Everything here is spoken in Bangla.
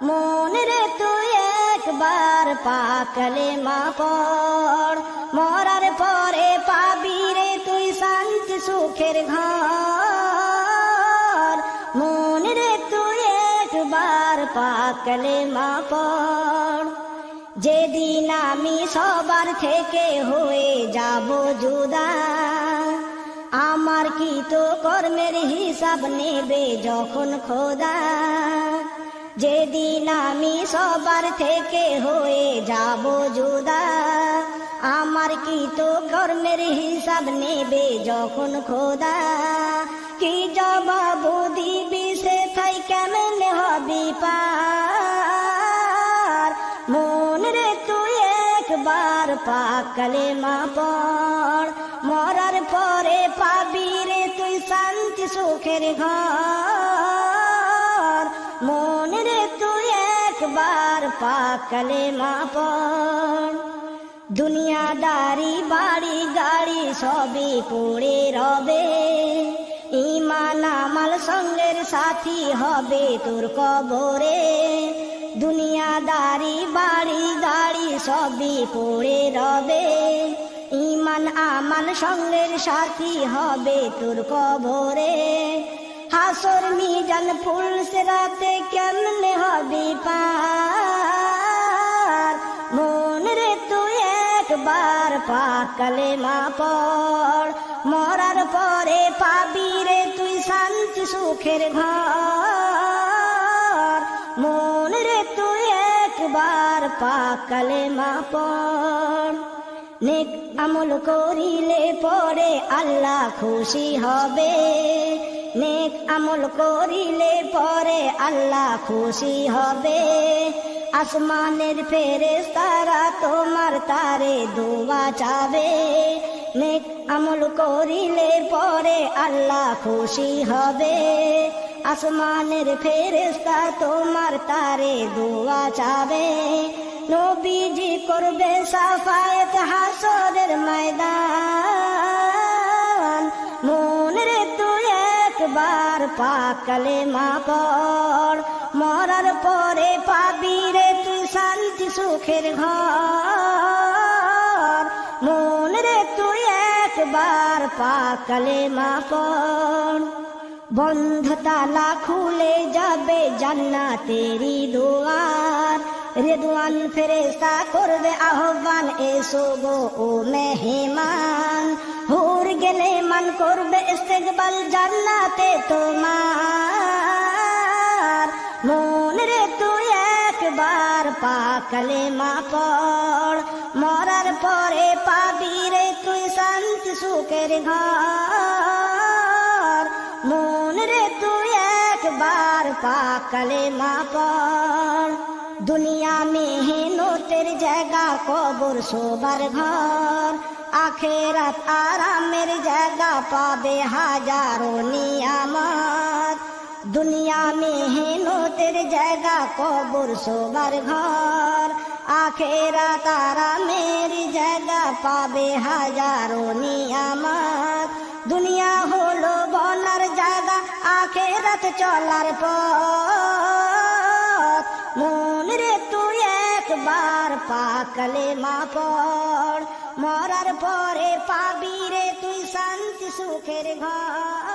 মন রে তুই একবার পাকলে মা পড় মরার পরে পাবি রে তুই শান্তি সুখের ঘর। মন রে তুই একবার পাকলে মা পড় যেদিন আমি সবার থেকে হয়ে যাব জুদা আমার কি তো কর্মের হিসাব নেবে যখন খোদা? যেদিন আমি সবার থেকে হয়ে যাব জুদা আমার কি তো কর্মের হিসাব নেবে যখন খোদা? কি জবাবু দিবি সে থাই কেমন হবি পার? মন রে তুই একবার পাকলে মা পড় মরার পরে পাবি রে তুই শান্তি সুখের ঘর। একবার পাকলে মা পড় দুনিয়াদারি, বাড়ি গাড়ি সবই পড়ে রবে। ইমান আমাল সঙ্গের সাথী হবে তোর কবরে। দুনিয়াদারি, বাড়ি গাড়ি সবই পড়ে রবে। ইমান আমাল সঙ্গের সাথী হবে তোর কবরে। হাসর মিজান ফুল সে রাতে কেমনে হবে পার পাকলে মা পড় মরার পরে পাবি রে তুই শান্তি সুখের ঘর। মন রে তুই একবার পাকলে মা পড় নেক আমল করিলে পরে আল্লাহ খুশি হবে। নেক আমল করিলে পরে আল্লাহ খুশি হবে। আসমানের ফেরেস তারা তোমার তারে দোয়া চাবে। নেক আমল করিলে পরে আল্লাহ খুশি হবে। আসমানের ফেরেস্তা তোমার তারে দোয়া চাবে। নবীজি করবে সাফায়ত হাসরের ময়দান। মন রে তুই একবার পাকলে মা পড়। সুখের ঘর। মন রে তুই একবার পাকলে মা পড় বন্ধ তালা খুলে যাবে জান্নাতেরি দুয়ার। রেদওয়ান ফেরেস্তা করবে আহ্বান, এসো গো ও মেহমান। হুর গেলে মান করবে ইস্তেকবাল জান্নাতে তোমার। পাকলে মা পড় মরার পরে পাবি রে তুই শান্তি সুখের ঘর। মন রে তুই একবার পাকলে মা পড় দুনিয়া में হেনতের জায়গা, কবর শোবার ঘর। আখেরাত আরামের জায়গা পাবে হাজারো নিয়ামত। দুনিয়া में হেনতের জায়গা, কবর, শোবার ঘর। আখেরাত আরামের জায়গা, পাবে হাজারো নিয়ামত। দুনিয়া হলো বনার জায়গা, আখেরাত চলার পথ। মন রে তুই একবার পাকলে মা পড় মরার পরে পাবি রে তুই শান্তি সুখের ঘর।